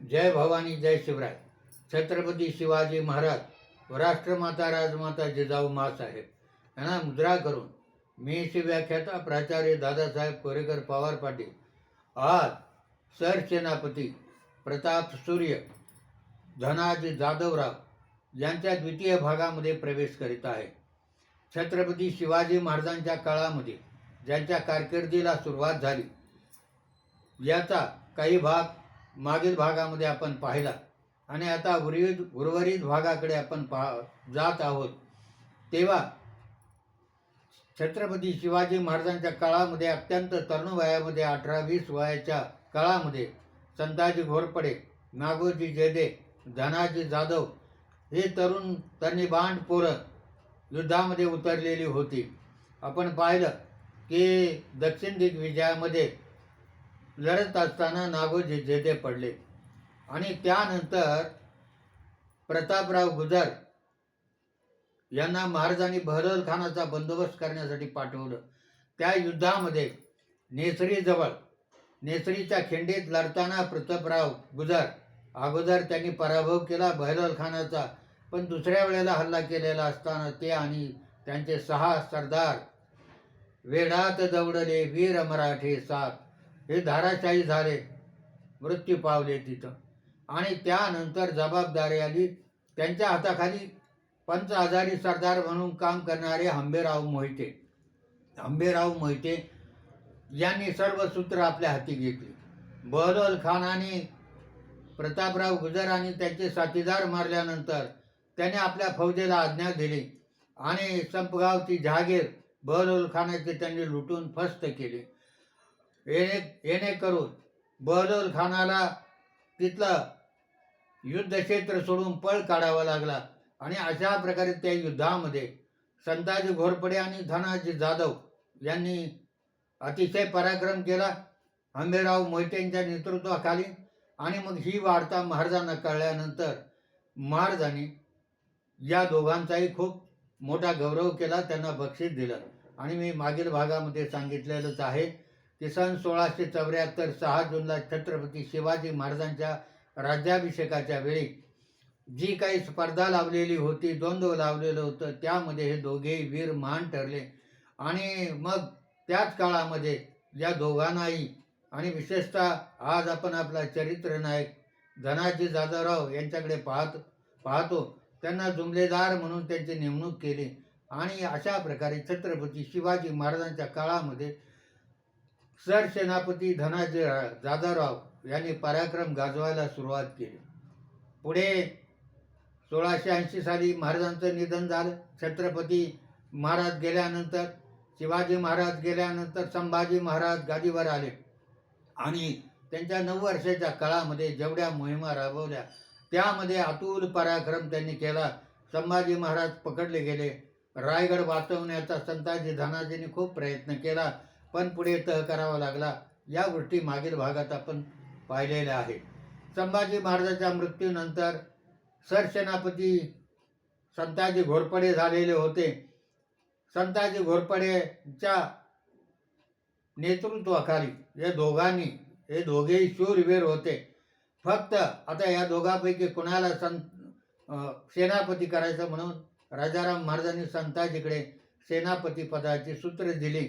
जय भवानी जय शिवराय. छत्रपती शिवाजी महाराज व राष्ट्रमाता राजमाता जिजाऊ मासाहेब यांना मुद्रा करून मी शिव्याख्याता प्राचार्य दादासाहेब कोरेकर पवार पाटील. आज सरसेनापती प्रताप सूर्य धनाज जाधवराव यांच्या द्वितीय भागामध्ये प्रवेश करीत आहे. छत्रपती शिवाजी महाराजांच्या काळामध्ये ज्यांच्या कारकिर्दीला सुरुवात झाली याचा काही भाग मागील भागामध्ये आपण पाहिला. आणि आता उर्वरित उर्वरित भागाकडे आपण पा जात आहोत. तेव्हा छत्रपती शिवाजी महाराजांच्या काळामध्ये अत्यंत तरुण वयामध्ये अठरा वीस वयाच्या काळामध्ये संताजी घोरपडे नागोजी जेदे धनाजी जाधव हे तरुण त्यांनी बांड पोरं युद्धामध्ये उतरलेली होती. आपण पाहिलं की दक्षिण दिग्विजयामध्ये लढत असताना नागोजी जेदे पडले. आणि त्यानंतर प्रतापराव गुजर यांना महाराजांनी बहलोल खानाचा बंदोबस्त करण्यासाठी पाठवलं. त्या युद्धामध्ये नेसरीजवळ नेसरीच्या खिंडीत लढताना प्रतापराव गुजर अगोदर त्यांनी पराभव केला बहलोल खानाचा पण दुसऱ्या वेळेला हल्ला केलेला असताना ते आणि त्यांचे सहा सरदार वेढात दौडले वीर मराठे सात. हे धाराशाही झाले. मृत्यू पावले तिथं. आणि त्यानंतर जबाबदारी आली. त्यांच्या हाताखाली पंच हजारी सरदार म्हणून काम करणारे हंबेराव मोहिते. हंबेराव मोहिते यांनी सर्व सूत्र आपल्या हाती घेतली. बहलोल खानाने प्रतापराव गुजर आणि त्यांचे साथीदार मारल्यानंतर त्याने आपल्या फौजेला आज्ञा दिली आणि संपगावची जहागीर बहलोल खानाचे त्यांनी लुटून फस्त केले. येणे येणेकरून बहलोल खानाला तिथलं युद्धक्षेत्र सोडून पळ काढावा लागला. आणि अशा प्रकारे त्या युद्धामध्ये संताजी घोरपडे आणि धनाजी जाधव यांनी अतिशय पराक्रम केला. हंबेराव मोहितेंच्या नेतृत्वाखाली आणि मग ही वार्ता महाराजांना कळल्यानंतर महाराजांनी या दोघांचाही खूप मोठा गौरव केला. त्यांना बक्षीस दिलं. आणि मी मागील भागामध्ये सांगितलेलंच आहे. ते सन सोळाशे चौऱ्याहत्तर सहा जूनला छत्रपती शिवाजी महाराजांच्या राज्याभिषेकाच्या वेळी जी काही स्पर्धा लावलेली होती द्वंद्व लावलेलं होतं त्यामध्ये हे दोघेही वीर महान ठरले. आणि मग त्याच काळामध्ये या दोघांनाही आणि विशेषतः आज आपण आपला चरित्र नायक धनाजी जाधवराव यांच्याकडे पाहत पाहतो. त्यांना जुमलेदार म्हणून त्यांची नेमणूक केली. आणि अशा प्रकारे छत्रपती शिवाजी महाराजांच्या काळामध्ये सरसेनापती धनाजी जाधवराव यांनी पराक्रम गाजवायला सुरुवात केली. पुढे सोळाशे ऐंशी साली महाराजांचं निधन झालं. छत्रपती महाराज गेल्यानंतर शिवाजी महाराज गेल्यानंतर संभाजी महाराज गादीवर आले. आणि त्यांच्या नऊ वर्षाच्या काळामध्ये जेवढ्या मोहिमा राबवल्या त्यामध्ये अतुल पराक्रम त्यांनी केला. संभाजी महाराज पकडले गेले. रायगड वाचवण्याचा संताजी धनाजींनी खूप प्रयत्न केला. पण पुढे तह करावा लागला. या गोष्टी मागील भागात आपण पाहिलेल्या आहे संभाजी महाराजांच्या मृत्यूनंतर सरसेनापती संताजी घोरपडे झालेले होते. संताजी घोरपडेच्या नेतृत्वाखाली या दोघांनी हे दोघेही शूरवीर होते. फक्त आता या दोघांपैकी कुणाला सं सेनापती करायचं म्हणून राजाराम महाराजांनी संताजीकडे सेनापती पदाची सूत्रे दिली.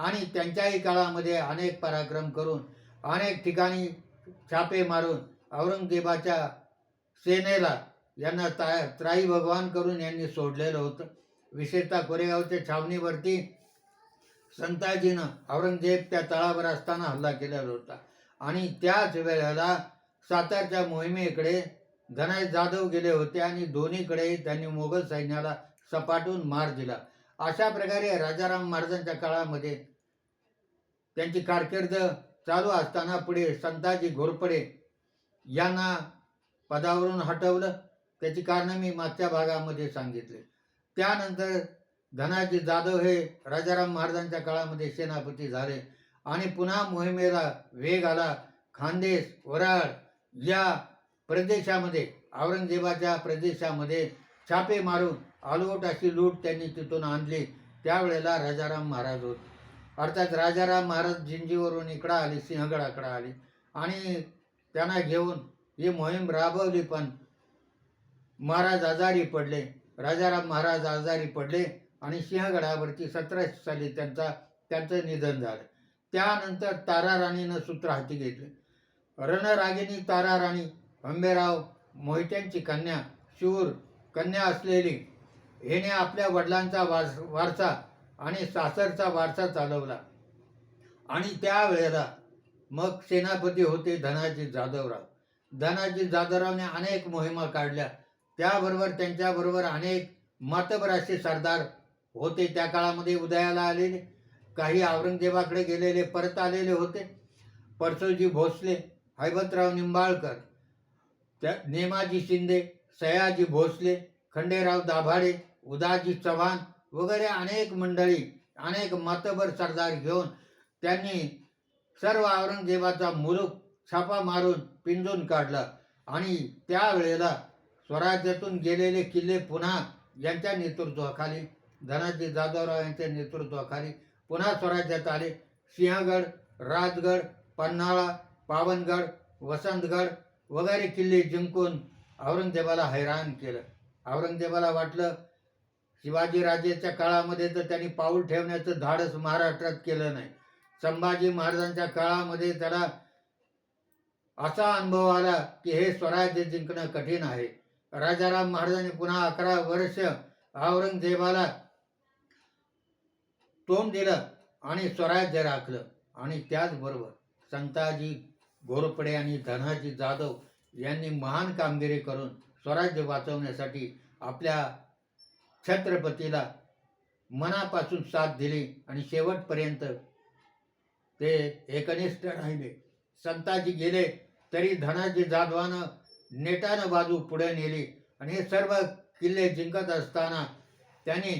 आणि त्यांच्याही काळामध्ये अनेक पराक्रम करून अनेक ठिकाणी छापे मारून औरंगजेबाच्या सेनेला यांना ता त्राई भगवान करून यांनी सोडलेलं होतं. विशेषतः कोरेगावच्या छावणीवरती संताजीनं औरंगजेब त्या तळावर असताना हल्ला केलेला होता. आणि त्याच वेळेला सातारच्या मोहिमेकडे धनाय जाधव गेले होते आणि दोन्हीकडे त्यांनी मोगल सैन्याला सपाटून मार दिला. अशा प्रकारे राजाराम महाराजांच्या काळामध्ये त्यांची कारकीर्द चालू असताना पुढे संताजी घोरपडे यांना पदावरून हटवलं. त्याची कारणं मी मागच्या भागामध्ये सांगितले. त्यानंतर धनाजी जाधव हे राजाराम महाराजांच्या काळामध्ये सेनापती झाले आणि पुन्हा मोहिमेला वेग आला. खानदेश वराड या प्रदेशामध्ये औरंगजेबाच्या प्रदेशामध्ये छापे मारून आलोट अशी लूट त्यांनी तिथून आणली. त्यावेळेला राजाराम महाराज होते. अर्थात राजाराम महाराज जिंजीवरून इकडं आले सिंहगडाकडं आले. आणि त्यांना घेऊन ही मोहीम राबवली पण महाराज आजारी पडले. राजाराम महाराज आजारी पडले आणि सिंहगडावरती सतराशे साली त्यांचा त्यांचं निधन झालं. त्यानंतर तारा राणीनं सूत्र हाती घेतले. रणरागिनी तारा राणी अंबेराव मोहित्यांची कन्या शूर कन्या असलेली हिने आपल्या वडिलांचा वारसा आणि सासरचा वारसा चालवला आणि त्यावेळेला मग सेनापती होते धनाजी जाधवराव. धनाजी जाधवरावने अनेक मोहिमा काढल्या. त्याबरोबर त्यांच्याबरोबर अनेक मातबराशी सरदार होते. त्या काळामध्ये उदयाला आलेले. काही औरंगजेबाकडे गेलेले परत आलेले होते. परसोजी भोसले हैबतराव निंबाळकर त्या नेमाजी शिंदे सयाजी भोसले खंडेराव दाभाडे उदाजी चव्हाण वगैरे अनेक मंडळी अनेक मातबर सरदार घेऊन त्यांनी सर्व औरंगजेबाचा मुलूक छापा मारून पिंजून काढला. आणि त्यावेळेला स्वराज्यातून गेलेले किल्ले पुन्हा यांच्या नेतृत्वाखाली धनाजी जाधवराव यांच्या नेतृत्वाखाली पुन्हा स्वराज्यात आले. सिंहगड राजगड पन्हाळा पावनगड वसंतगड वगैरे किल्ले जिंकून औरंगजेबाला हैराण केलं. औरंगजेबाला वाटलं शिवाजीराजेच्या काळामध्ये तर त्यांनी पाऊल ठेवण्याचं धाडस महाराष्ट्रात केलं नाही. संभाजी महाराजांच्या काळामध्ये त्याला असा अनुभव आला की हे स्वराज्य जिंकणं कठीण आहे. राजाराम महाराजांनी पुन्हा अकरा वर्ष औरंगजेबाला तोंड दिलं आणि स्वराज्य राखलं. आणि त्याचबरोबर संताजी घोरपडे आणि धनाजी जाधव यांनी महान कामगिरी करून स्वराज्य वाचवण्यासाठी आपल्या छत्रपतीला मनापासून साथ दिली आणि शेवटपर्यंत ते एकनिष्ठ राहिले. संताजी गेले तरी धनाजी जाधवानं नेटानं बाजू पुढे नेली आणि हे सर्व किल्ले जिंकत असताना त्यांनी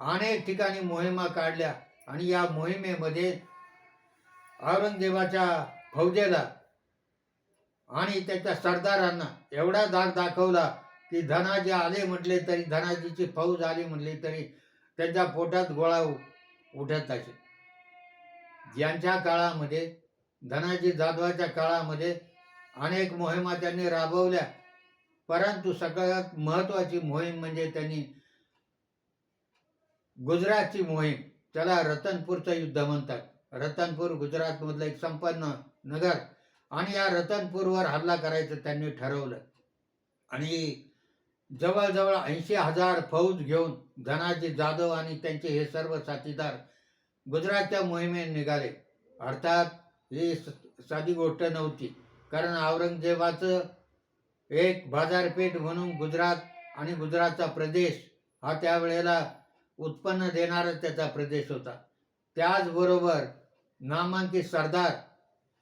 अनेक ठिकाणी मोहिमा काढल्या आणि या मोहिमेमध्ये औरंगजेबाच्या फौजेला आणि त्याच्या सरदारांना एवढा दाग दाखवला की धनाजी आले म्हटले तरी धनाजीची फौज आली म्हटली तरी त्यांच्या पोटात गोळा उठत असे यांच्या काळामध्ये धनाजी जाधवाच्या काळामध्ये अनेक मोहिमा त्यांनी राबवल्या परंतु सगळ्यात महत्वाची मोहीम म्हणजे त्यांनी गुजरातची मोहीम. त्याला रतनपूरचं युद्ध म्हणतात. रतनपूर गुजरातमधलं एक संपन्न नगर आणि या रतनपूरवर हल्ला करायचं त्यांनी ठरवलं. आणि जवळजवळ ऐंशी हजार फौज घेऊन धनाजी जाधव आणि त्यांचे हे सर्व साथीदार गुजरातच्या मोहिमेत निघाले. अर्थात ही स- साधी गोष्ट नव्हती. कारण औरंगजेबाचं एक बाजारपेठ म्हणून गुजरात आणि गुजरातचा प्रदेश हा त्यावेळेला उत्पन्न देणारा त्याचा प्रदेश होता. त्याचबरोबर नामांकित सरदार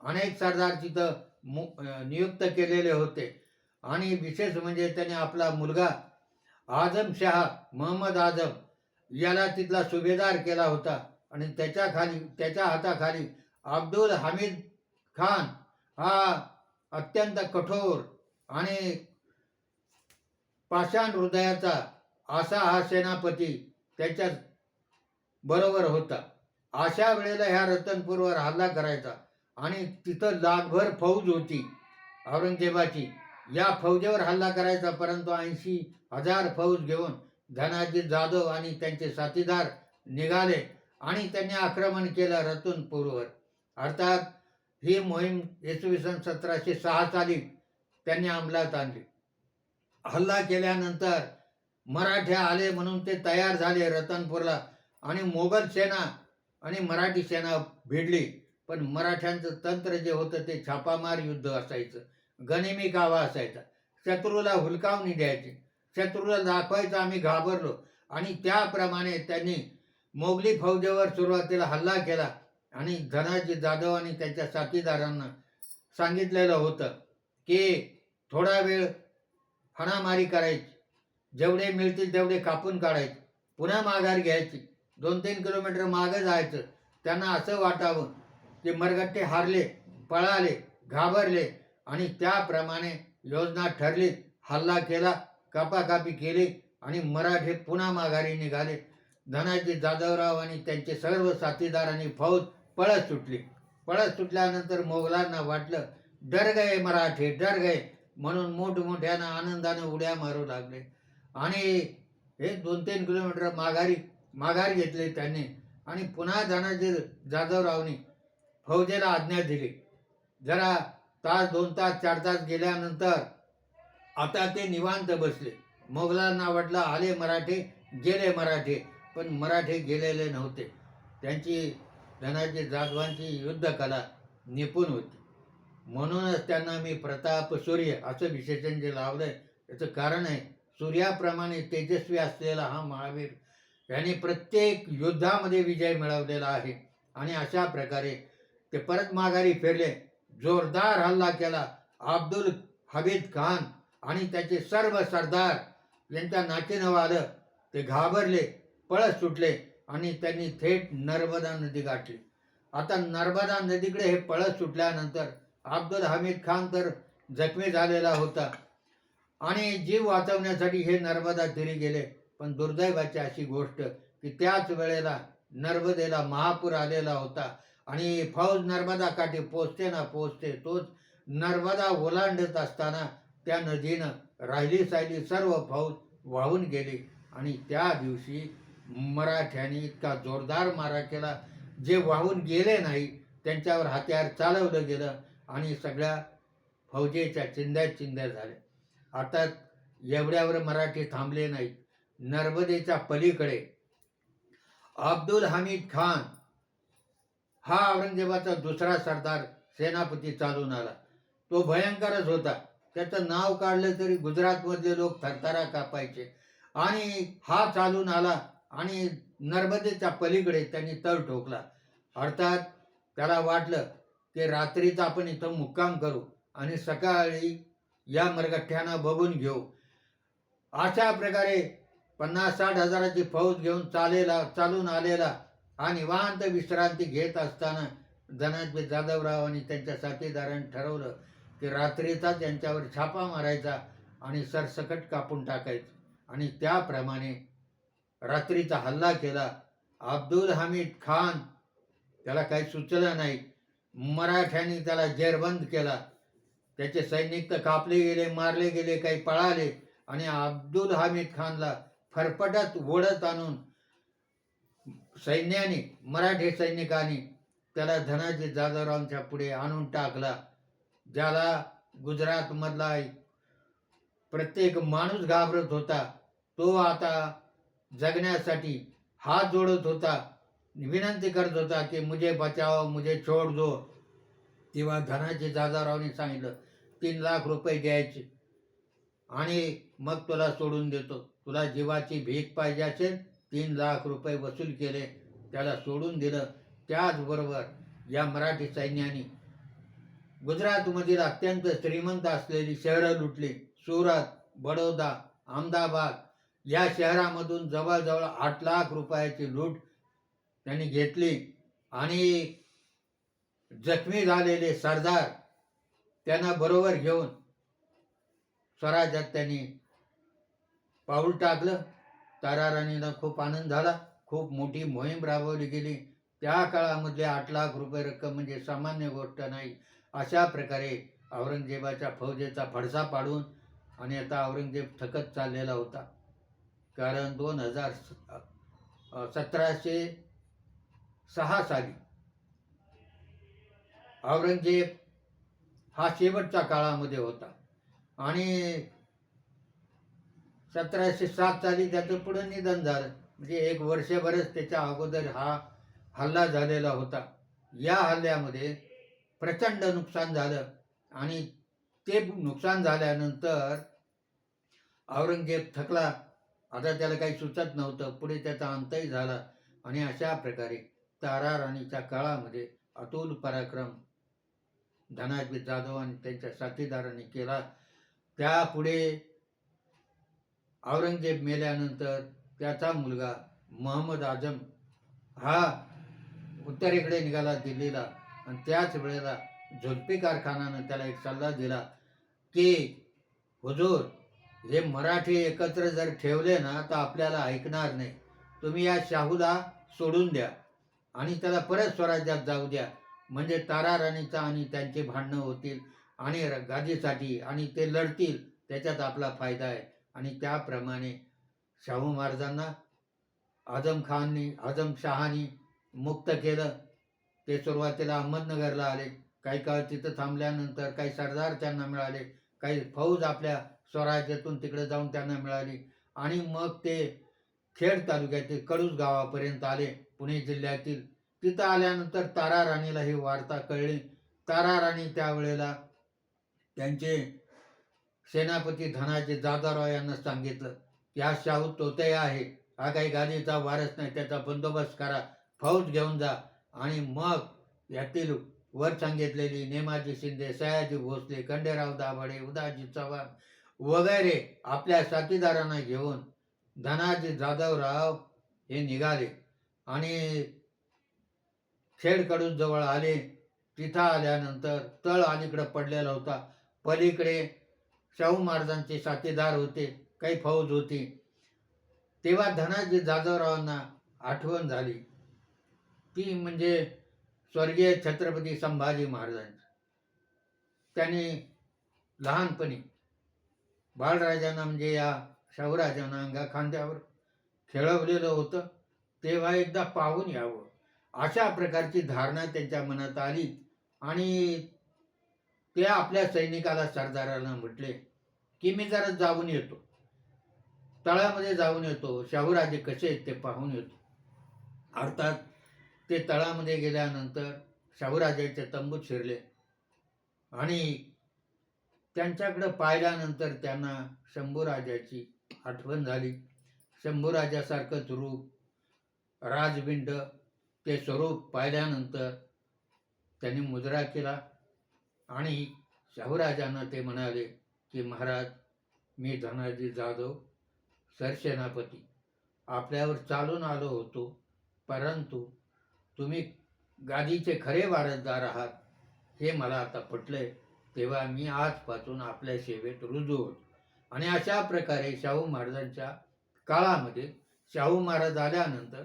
अनेक सरदार तिथं मु नियुक्त केलेले होते. आणि विशेष म्हणजे त्याने आपला मुलगा आझम महम्मद आजम याला तिथला सुभेदार केला होता. आणि त्याच्याखाली त्याच्या हाताखाली अब्दुल हामिद खान हा अत्यंत कठोर आणि पाषाण हृदयाचा असा हा सेनापती त्याच्या बरोबर होता. अशा वेळेला ह्या रतनपूरवर हल्ला करायचा आणि तिथं लाखभर फौज होती औरंगजेबाची. या फौजेवर हल्ला करायचा परंतु ऐंशी हजार फौज घेऊन धनाजी जाधव आणि त्यांचे साथीदार निघाले आणि त्यांनी आक्रमण केलं रतनपूरवर अर्थात ही मोहीम इसवी सन सतराशे सहा साली त्यांनी अंमलात आणली. हल्ला केल्यानंतर मराठे आले म्हणून ते तयार झाले रतनपूरला आणि मोगल सेना आणि मराठी सेना भिडली. पण मराठ्यांचं तंत्र जे होतं ते छापामार युद्ध असायचं. गनिमी गावा असायचा. शत्रूला हुलकावणी द्यायची. शत्रूला दाखवायचं आम्ही घाबरलो. आणि त्याप्रमाणे त्यांनी मोगली फौजेवर सुरुवातीला हल्ला केला. आणि धनाजी जाधव आणि त्याच्या साथीदारांना सांगितलेलं होतं की थोडा वेळ हाणामारी करायची. जेवढे मिळतील तेवढे कापून काढायचे. पुन्हा माघार घ्यायची. दोन तीन किलोमीटर मागं जायचं. त्यांना असं वाटावं की मरगट्टे हारले पळाले घाबरले. आणि त्याप्रमाणे योजना ठरली हल्ला केला कापाकापी केली आणि मराठे पुन्हा माघारी निघाले. धनाजी जाधवराव आणि त्यांचे सर्व साथीदार आणि फौज पळत सुटली. पळत सुटल्यानंतर मोगलांना वाटलं डर गए मराठे डर गए म्हणून मोठमोठ्यानं आनंदानं उड्या मारू लागले. आणि हे दोन तीन किलोमीटर माघारी माघार घेतले त्यांनी आणि पुन्हा धनाजी जाधवरावनी फौजेला आज्ञा दिली. जरा तास दोन तास चार तास गेल्यानंतर आता ते निवांत बसले. मोगलांना वाटलं आले मराठे गेले मराठे पण मराठे गेलेले नव्हते. त्यांची धनाजी जाधवांची युद्धकला निपुण होती. म्हणूनच त्यांना मी प्रताप सूर्य असं विशेषण जे लावलंय याचं कारण आहे सूर्याप्रमाणे तेजस्वी असलेला हा महावीर याने प्रत्येक युद्धामध्ये विजय मिळवलेला आहे. आणि अशा प्रकारे ते परत माघारी फिरले. जोरदार हल्ला केला. अब्दुल हबीद खान आणि त्याचे सर्व सरदार यांच्या नाचीनं आलं ते घाबरले पळत सुटले आणि त्यांनी थेट नर्मदा नदी गाठली. आता नर्मदा नदीकडे हे पळत सुटल्यानंतर अब्दुल हमीद खान तर जखमी झालेला होता. आणि जीव वाचवण्यासाठी हे नर्मदा तीरी गेले. पण दुर्दैवाची अशी गोष्ट की त्याच वेळेला नर्मदेला महापूर आलेला होता. आणि फौज नर्मदा काठी पोचते ना पोचते तोच नर्मदा ओलांडत असताना त्या नदीनं राहिली सायली सर्व फौज वाहून गेली. आणि त्या दिवशी मराठ्यांनी इतका जोरदार मारा केला. जे वाहून गेले नाही त्यांच्यावर हत्यार चालवलं गेलं आणि सगळ्या फौजेच्या चिंध्या चिंध्या झाल्या. आता एवढ्यावर मराठी थांबले नाहीत. नर्मदेच्या पलीकडे अब्दुल हमीद खान हा औरंगजेबाचा दुसरा सरदार सेनापती चालून आला. तो भयंकरच होता. त्याचं नाव काढलं तरी गुजरातमधले लोक थरथरा कापायचे. आणि हा चालून आला आणि नर्मदेच्या पलीकडे त्यांनी तळ ठोकला. अर्थात त्याला वाटलं की रात्रीच आपण इथं मुक्काम करू आणि सकाळी या मरगठ्ठ्यांना बघून घेऊ. अशा प्रकारे पन्नास साठ हजाराची फौज घेऊन चालेला चालून आलेला आणि निवांत विश्रांती घेत असताना धनाजी जाधवरावांनी त्यांच्या साथीदारांनी ठरवलं की रात्रीचा त्यांच्यावर छापा मारायचा आणि सरसकट कापून टाकायचं. आणि त्याप्रमाणे रात्रीचा हल्ला केला. अब्दुल हमीद खान त्याला काही सुचलं नाही. मराठ्यांनी त्याला जेरबंद केला. त्याचे सैनिक तर कापले गेले मारले गेले काही पळाले. आणि अब्दुल हमीद खानला फरफटत ओढत आणून सैन्याने मराठी सैनिकांनी त्याला धनाजी जाधवरावांच्या पुढे आणून टाकला ज्याला गुजरातमधला प्रत्येक माणूस घाबरत होता. तो आता जगण्यासाठी हात जोडत होता. विनंती करत होता की मुझे बचाओ मुझे छोड दो. तेव्हा धनाजी जाधवरावने सांगितलं तीन लाख रुपये द्यायचे आणि मग तुला सोडून देतो. तुला जीवाची भीक पाहिजे असेल तीन लाख रुपये वसूल केले त्याला सोडून दिलं. त्याचबरोबर या मराठी सैन्याने गुजरातमधील अत्यंत श्रीमंत असलेली शहरं लुटली. सुरत बडोदा अहमदाबाद या शहरामधून जवळजवळ आठ लाख रुपयाची लूट त्यांनी घेतली. आणि जखमी झालेले सरदार त्यांना बरोबर घेऊन स्वराज्यात त्यांनी पाऊल टाकलं. ताराराणीला खूप आनंद झाला. खूप मोठी मोहीम राबवली गेली. त्या काळामधले आठ लाख रुपये रक्कम म्हणजे सामान्य गोष्ट नाही. अशा प्रकारे औरंगजेबाच्या फौजेचा फडसा पाडून आणि आता औरंगजेब थकत चाललेला होता. कारण दोन हजार सतराशे सहा साली औरंगजेब हा शेवटच्या काळामध्ये होता. आणि सतराशे सात साली त्याचं पुढं निधन झालं. म्हणजे एक वर्षभरच त्याच्या अगोदर हा हल्ला झालेला होता. या हल्ल्यामध्ये प्रचंड नुकसान झालं आणि ते नुकसान झाल्यानंतर औरंगजेब थकला. आता त्याला काही सुचत नव्हतं. पुढे त्याचा अंतही झाला आणि अशा प्रकारे तारा राणीच्या काळामध्ये अतुल पराक्रम धनाजी जाधव आणि त्यांच्या साथीदारांनी केला. त्यापुढे औरंगजेब मेल्यानंतर त्याचा मुलगा महम्मद आजम हा उत्तरेकडे निघाला दिल्लीला. आणि त्याच वेळेला झुल्फिकार कारखानानं त्याला एक सल्ला दिला की हुजूर हे मराठी एकत्र जर ठेवले ना तर आपल्याला ऐकणार नाही. तुम्ही या शाहूला सोडून द्या आणि त्याला परत स्वराज्यात जाऊ द्या. म्हणजे तारा राणीचा आणि त्यांचे भांडणं होतील आणि र- गादीसाठी आणि ते लढतील. त्याच्यात आपला फायदा आहे. आणि त्याप्रमाणे शाहू महाराजांना आझम खाननी शहानी मुक्त केलं. ते सुरुवातीला अहमदनगरला आले. काही काळ तिथं थांबल्यानंतर काही सरदार त्यांना मिळाले. काही फौज आपल्या स्वराज्यातून तिकडे जाऊन त्यांना मिळाली. आणि मग ते खेड तालुक्यातील कडूस गावापर्यंत आले पुणे जिल्ह्यातील. तिथं आल्यानंतर तारा राणीला ही वार्ता कळली. तारा राणी त्यावेळेला त्यांचे सेनापती धनाजी जाधवराव यांना सांगितलं की हा शाहू तोतया आहे. हा काही गादीचा वारस नाही त्याचा बंदोबस्त करा फौज घेऊन जा. आणि मग यातील वर सांगितलेली नेमाजी शिंदे सयाजी भोसले खंडेराव दाभाडे उदाजी चव्हाण वगैरे आपल्या साथीदारांना घेऊन धनाजी जाधवराव हे निघाले. आणि खेडकडून जवळ आले. तिथं आल्यानंतर तळ अलीकडे पडलेला होता. पलीकडे शाहू महाराजांचे साथीदार होते काही फौज होती. तेव्हा धनाजी जाधवरावांना आठवण झाली. ती म्हणजे स्वर्गीय छत्रपती संभाजी महाराजांची. त्यांनी लहानपणी बाळराजांना म्हणजे या शाहूराजांना अंगा खांद्यावर खेळवलेलं होतं. तेव्हा एकदा पाहून यावं. अशा प्रकारची धारणा त्यांच्या मनात आली आणि ते आपल्या सैनिकाला सरदारांना म्हटले की मी जरा जाऊन येतो. तळामध्ये जाऊन येतो. शाहूराजे कसे आहेत ते पाहून येतो. अर्थात ते तळामध्ये गेल्यानंतर शाहूराजाचे तंबूत शिरले. आणि त्यांच्याकडं पाहिल्यानंतर त्यांना शंभूराजाची आठवण झाली. शंभूराजासारखंच रूप राजबिंड ते स्वरूप पाहिल्यानंतर त्यांनी मुजरा केला. आणि शाहूराजांना ते म्हणाले की महाराज मी धनाजी जाधव सरसेनापती. आपल्यावर चालून आलो होतो परंतु तुम्ही गादीचे खरे वारसदार आहात. हे मला आता पटले तेव्हा मी आजपासून आपल्या सेवेत रुजू होतो. आणि अशा प्रकारे शाहू महाराजांच्या काळामध्ये शाहू महाराज आल्यानंतर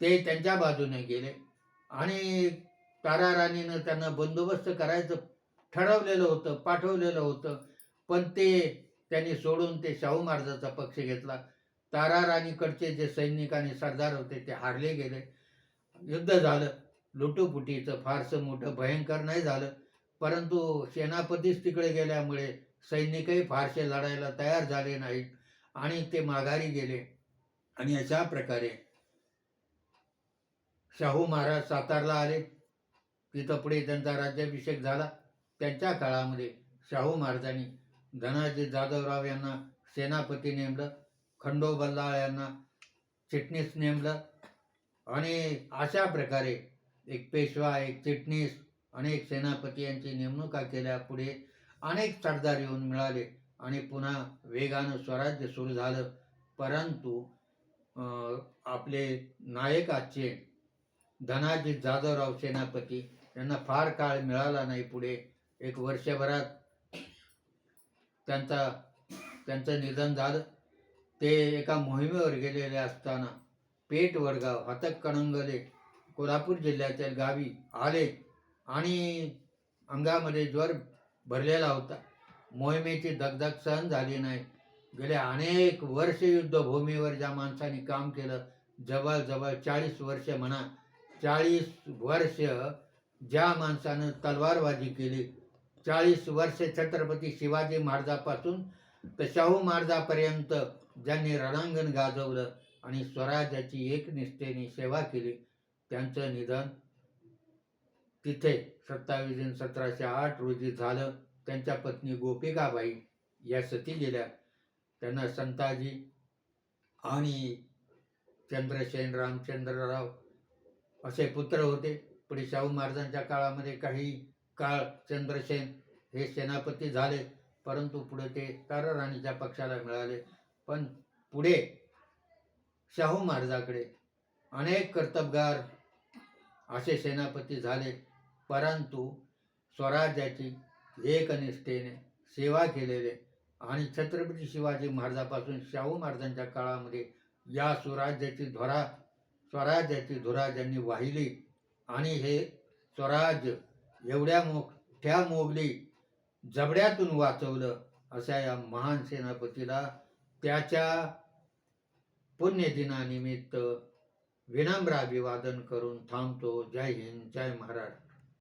ते त्यांच्या बाजूने गेले आणि तारा राणीनं त्यांना बंदोबस्त करायचं ठरवलेलं होतं पाठवलेलं होतं. पण ते त्यांनी सोडून ते शाहू महाराजाचा पक्ष घेतला. तारा राणीकडचे जे सैनिक आणि सरदार होते ते हारले गेले. युद्ध झालं. लुटूपुटीचं फारसं मोठं भयंकर नाही झालं. परंतु सेनापतीच तिकडे गेल्यामुळे सैनिकही फारसे लढायला तयार झाले नाहीत आणि ते माघारी गेले. आणि अशा प्रकारे शाहू महाराज सातारला आले. तिथं पुढे त्यांचा राज्याभिषेक झाला. त्यांच्या काळामध्ये शाहू महाराजांनी धनाजी जाधवराव यांना सेनापती नेमलं खंडो बल्लाळ यांना चिटणीस नेमलं आणि अशा प्रकारे एक पेशवा एक चिटणीस अनेक सेनापती यांची नेमणुका केल्या. पुढे अनेक सरदार येऊन मिळाले आणि पुन्हा वेगानं स्वराज्य सुरू झालं. परंतु आपले नायकाचे धनाजी जाधवराव सेनापती यांना फार काळ मिळाला नाही पुढे. एक वर्षभरात त्यांचा त्यांचं निधन झालं. ते एका मोहिमेवर गेलेले असताना पेट वडगाव हातक कणंगले कोल्हापूर जिल्ह्याच्या गावी आले आणि अंगामध्ये ज्वर भरलेला होता. मोहिमेची दगदग सहन झाली नाही. गेले अनेक वर्ष युद्धभूमीवर ज्या माणसाने काम केलं जवळजवळ चाळीस वर्ष म्हणा चाळीस वर्ष ज्या माणसानं तलवारबाजी केली चाळीस वर्ष छत्रपती शिवाजी महाराजापासून तर शाहू महाराजापर्यंत ज्यांनी रणांगण गाजवलं आणि स्वराज्याची एकनिष्ठेने सेवा केली त्यांचं निधन तिथे सत्तावीस जून सतराशे आठ रोजी झालं. त्यांच्या पत्नी गोपिकाबाई या सती गेल्या. त्यांना संताजी आणि चंद्रसेन रामचंद्रराव असे पुत्र होते. पुढे शाहू महाराजांच्या काळामध्ये काही काळ चंद्रसेन हे सेनापती झाले परंतु पुढे ते ताराराणीच्या पक्षाला मिळाले. पण पुढे शाहू महाराजाकडे अनेक कर्तबगार असे सेनापती झाले परंतु स्वराज्याची एकनिष्ठेने सेवा केलेले आणि छत्रपती शिवाजी महाराजापासून शाहू महाराजांच्या काळामध्ये या स्वराज्याची धोरा स्वराज्याची धुरा ज्यांनी वाहिली आणि हे स्वराज्य एवढ्या मोठ्या मोगली जबड्यातून वाचवलं अशा या महान सेनापतीला त्याच्या पुण्यदिनानिमित्त विनम्र अभिवादन करून थांबतो. जय हिंद जय महाराष्ट्र.